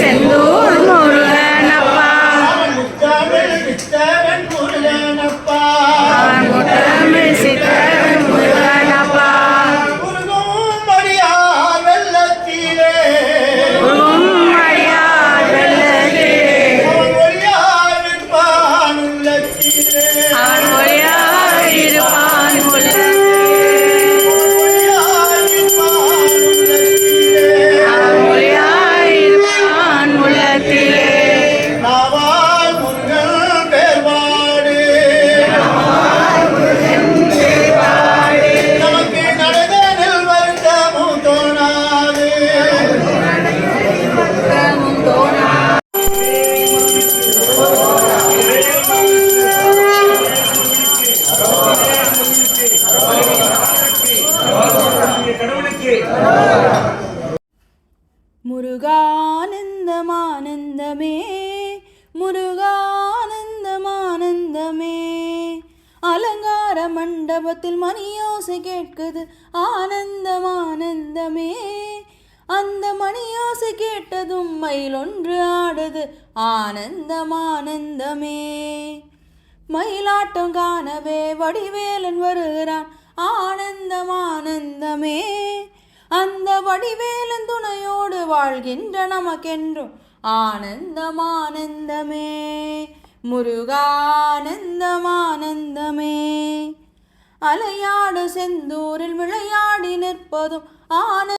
చెందు முருகானந்தமானந்தமே முருகானந்தமானந்தமே. அலங்கார மண்டபத்தில் மணியோசை கேட்குது ஆனந்தம் ஆனந்தமே அந்த மணியோசை கேட்டதும் மயிலொன்று ஆடுது ஆனந்தம் ஆனந்தமே மயிலாட்டம் காணவே வடிவேலன் வருகிறான் ஆனந்தம் ஆனந்தமே அந்த வடிவேலன் துணையோடு வாழ்கின்ற நமக்கென்றும் ஆனந்தம் ஆனந்தமே முருகானந்தம் ஆனந்தமே அலையாடு செந்தூரில் விளையாடி நிற்பதும் ஆன